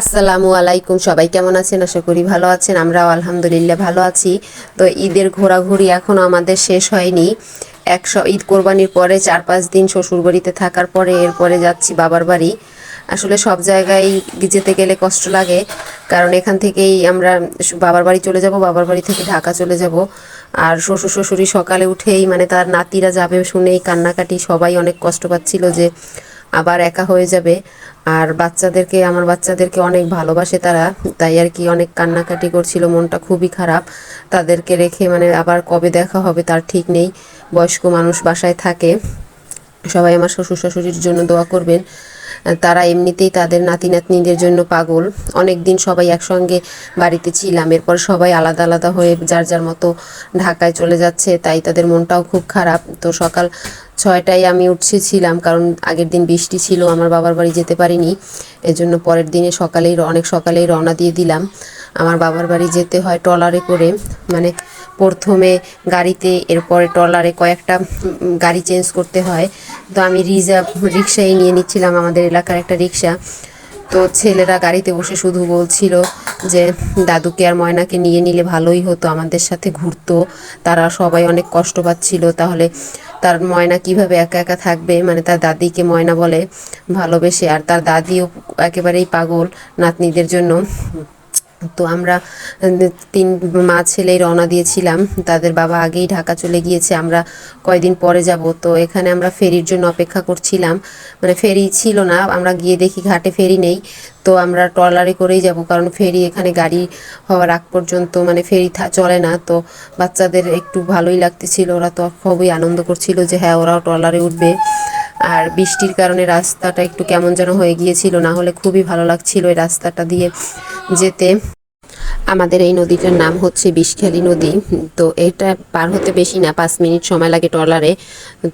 আসসালামু আলাইকুম, সবাই কেমন আছেন? আশা করি ভালো আছেন, আমরাও আলহামদুলিল্লাহ ভালো আছি। তো ঈদের ঘোরাঘুরি এখনও আমাদের শেষ হয়নি। একশো, ঈদ কোরবানির পরে চার পাঁচ দিন শ্বশুরবাড়িতে থাকার পরে এরপরে যাচ্ছি বাবার বাড়ি। আসলে সব জায়গায় যেতে গেলে কষ্ট লাগে, কারণ এখান থেকেই আমরা বাবার বাড়ি চলে যাব, বাবার বাড়ি থেকে ঢাকা চলে যাব। আর শ্বশুর শ্বশুরি সকালে উঠেই মানে তার নাতিরা যাবে শুনেই কান্নাকাটি, সবাই অনেক কষ্ট পাচ্ছিল যে আবার একা হয়ে যাবে। আর বাচ্চাদেরকে, আমার বাচ্চাদেরকে অনেক ভালোবাসে তারা। তাই আর কি অনেক কান্নাকাটি করছিল, মনটা খুবই খারাপ। তাদেরকে রেখে মানে আবার কবে দেখা হবে তার ঠিক নেই। বয়স্ক মানুষ বাসায় থাকে। সবাই আমার শ্বশুর শাশুড়ির জন্য দোয়া করবেন। তারা এমনিতেই তাদের নাতি নাতনিদের জন্য পাগল। অনেক দিন সবাই একসঙ্গে বাড়িতে ছিলাম। এরপর সবাই আলাদা আলাদা হয়ে যার যার মতো ঢাকায় চলে যাচ্ছে। তাই তাদের মনটাও খুব খারাপ। তো সকাল ছয়টায় আমি উঠছেছিলাম কারণ আগের দিন বৃষ্টি ছিল, আমার বাবার বাড়ি যেতে পারিনি। এজন্য পরের দিনে সকালেই, অনেক সকালেই রওনা দিয়ে দিলাম। আমার বাবার বাড়ি যেতে হয় ট্রলারে করে মানে প্রথমে গাড়িতে, এরপরে ট্রলারে কয়েকটা গাড়ি চেঞ্জ করতে হয়। তো আমি রিজার্ভ, রিক্সাই নিয়ে নিচ্ছিলাম, আমাদের এলাকার একটা রিক্সা। তো ছেলেরা গাড়িতে বসে শুধু বলছিল যে, দাদুকে আর ময়নাকে নিয়ে নিলে ভালোই হতো, আমাদের সাথে ঘুরতো, তারা সবাই অনেক কষ্ট পাচ্ছিল, তাহলে তার ময়না কীভাবে একা একা থাকবে? মানে তার দাদিকে ময়না বলে ভালোবেসে। আর তার দাদিও একেবারেই পাগল নাতনিদের জন্য। তো আমরা তিন মা ছেলেই রওনা দিয়েছিলাম। তাদের বাবা আগেই ঢাকা চলে গিয়েছে, আমরা কয়দিন পরে যাব। তো এখানে আমরা ফেরির জন্য অপেক্ষা করছিলাম। মানে ফেরি ছিল না, আমরা গিয়ে দেখি ঘাটে ফেরি নেই। তো আমরা ট্রলারে করেই যাব, কারণ ফেরি এখানে গাড়ি হওয়ার আগ পর্যন্ত মানে ফেরি চলে না। তো বাচ্চাদের একটু ভালোই লাগতেছিল, ওরা তো খুবই আনন্দ করছিল যে হ্যাঁ ওরাও ট্রলারে উঠবে। আর বৃষ্টির কারণে রাস্তাটা একটু কেমন যেন হয়ে গিয়েছিল, না হলে খুবই ভালো লাগছিল এই রাস্তাটা দিয়ে যেতে। আমাদের এই নদীটার নাম হচ্ছে বিষখালী নদী, তো এটা পার হতে বেশি না, পাঁচ মিনিট সময় লাগে ট্রলারে।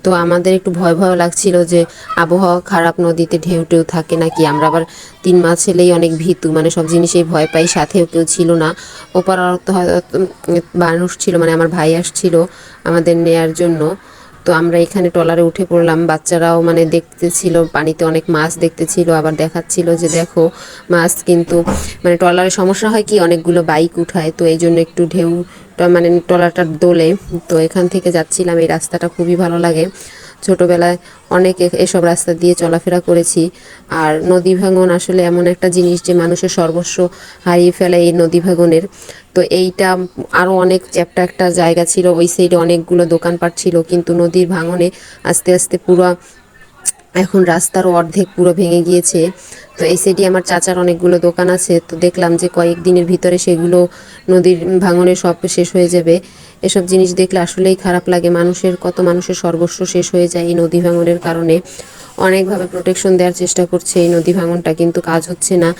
তো আমাদের একটু ভয় ভয় লাগছিল যে আবহাওয়া খারাপ, নদীতে ঢেউ টেউ থাকে নাকি? আমরা আবার তিন মাস ছেলেই অনেক ভীতু মানে সব জিনিসেই ভয় পাই, সাথেও কেউ ছিল না। ওপার মানুষ ছিল মানে আমার ভাই আসছিল আমাদের নেয়ার জন্য। তো আমরা এখানে ট্রলারে উঠে পড়লাম। বাচ্চারাও মানে দেখতেছিল, পানিতে অনেক মাছ দেখতেছিল, আবার দেখাচ্ছিল যে দেখো, মাছ কিন্তু মানে ট্রলারে সমস্যা হয় কি, অনেকগুলো বাইক উঠায়, তো এই জন্য একটু ঢেউটা মানে ট্রলারটা দোলে। তো এখান থেকে যাচ্ছিলাম, এই রাস্তাটা খুবই ভালো লাগে। ছোটবেলায় অনেক এসব রাস্তা দিয়ে চলাফেরা করেছি। আর নদী ভাঙন আসলে এমন একটা জিনিস যে মানুষের সর্বস্ব হারিয়ে ফেলে এই নদী ভাঙনের। তো এইটা আরও অনেক চ্যাপ্টা একটা জায়গা ছিল, ওই সাইডে অনেকগুলো দোকানপাট ছিল, কিন্তু নদীর ভাঙনে আস্তে আস্তে পুরো এখন রাস্তার অর্ধেক পুরো ভেঙে গিয়েছে। তো এই সাইডে আমার চাচার অনেকগুলো দোকান আছে, তো দেখলাম যে কয়েকদিনের ভিতরে সেগুলো নদীর ভাঙনে সব শেষ হয়ে যাবে। এসব জিনিস দেখলে আসলেই খারাপ লাগে, মানুষের কত মানুষের সর্বস্ব শেষ হয়ে যায় এই নদী ভাঙনের কারণে। অনেকভাবে প্রোটেকশন দেওয়ার চেষ্টা করছে এই নদী ভাঙনটা, কিন্তু কাজ হচ্ছে না।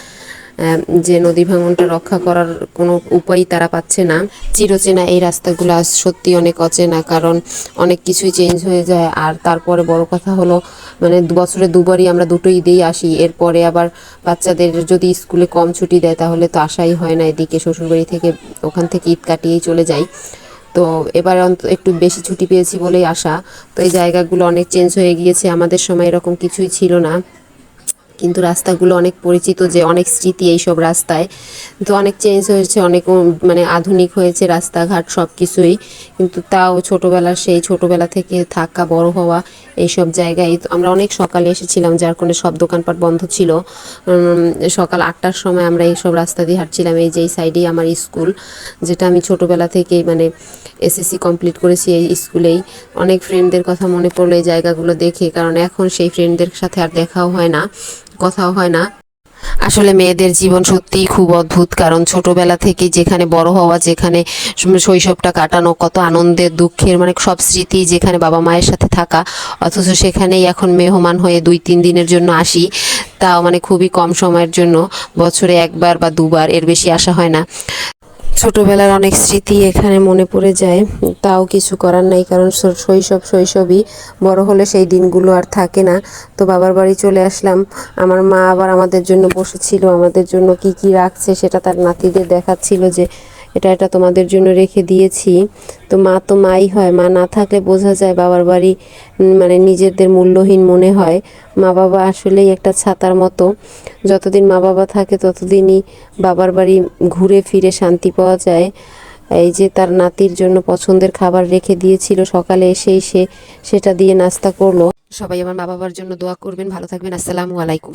যে নদী ভাঙনটা রক্ষা করার কোনো উপায় তারা পাচ্ছে না। চিরচেনা এই রাস্তাগুলো সত্যি অনেক অচেনা, কারণ অনেক কিছুই চেঞ্জ হয়ে যায়। আর তারপরে বড় কথা হলো মানে বছরে দুবারই আমরা দুটো ঈদেই আসি। এরপরে আবার বাচ্চাদের যদি স্কুলে কম ছুটি দেয়, তাহলে তো আসাই হয় না এদিকে শ্বশুরবাড়ি থেকে ওখান থেকে ঈদ কাটিয়েই চলে যাই। তো এবার একটু বেশি ছুটি পেয়েছি বলেই আসা তো এই জায়গাগুলো অনেক চেঞ্জ হয়ে গিয়েছে। আমাদের সময় এরকম কিছুই ছিল না। কিন্তু রাস্তাগুলো অনেক পরিচিত যে অনেক স্মৃতি এইসব রাস্তায়। তো অনেক চেঞ্জ হয়েছে, অনেক মানে আধুনিক হয়েছে রাস্তাঘাট সব কিছুই কিন্তু তাও ছোটোবেলার সেই ছোটোবেলা থেকে থাকা, বড় হওয়া এইসব জায়গায় আমরা অনেক সকালে এসেছিলাম, যার কারণে সব দোকানপাট বন্ধ ছিল। সকাল আটটার সময় আমরা এইসব রাস্তা দিয়ে হাঁটছিলাম, এই যে এই সাইডেই আমার স্কুল, যেটা আমি ছোটোবেলা থেকেই মানে এসএসসি কমপ্লিট করেছি এই স্কুলেই। অনেক ফ্রেন্ডদের কথা মনে পড়ল এই জায়গাগুলো দেখে, কারণ এখন সেই ফ্রেন্ডদের সাথে আর দেখাও হয় না। কথাও হয় না। আসলে মেয়েদের জীবন সত্যিই খুব অদ্ভুত, কারণ ছোটবেলা থেকে যেখানে বড় হওয়া, যেখানে শৈশবটা কাটানো, কত আনন্দের দুঃখের মানে সব স্মৃতি যেখানে বাবা মায়ের সাথে থাকা, অথচ সেখানেই এখন মেহমান হয়ে দুই, তিন দিনের জন্য আসি, তাও মানে খুবই কম সময়ের জন্য, বছরে একবার বা দুবার, এর বেশি আসা হয় না। ছোটবেলার অনেক স্মৃতি এখানে মনে পড়ে যায়। তাও কিছু করার নাই, কারণ শৈশব, শৈশবই বড় হলে সেই দিনগুলো আর থাকে না। তো বাবার বাড়ি চলে আসলাম। আমার মা আবার আমাদের জন্য বসেছিল, আমাদের জন্য কি কি রাখছে সেটা তার নাতিদের দেখাচ্ছিল যে এটা এটা তোমাদের জন্য রেখে দিয়েছি। তো মা তো মাই হয়, মা না থাকলে বোঝা যায় বাবার বাড়ি মানে নিজেদের মূল্যহীন মনে হয়। মা বাবা আসলেই একটা ছাতার মতো। যতদিন মা বাবা থাকে ততদিনই বাবার বাড়ি ঘুরে ফিরে শান্তি পাওয়া যায়। এই যে তার নাতির জন্য পছন্দের খাবার রেখে দিয়েছিল, সকালে এসেই সে সেটা দিয়ে নাস্তা করল। সবাই আমার মা বাবার জন্য দোয়া করবেন। ভালো থাকবেন। আসসালামু আলাইকুম।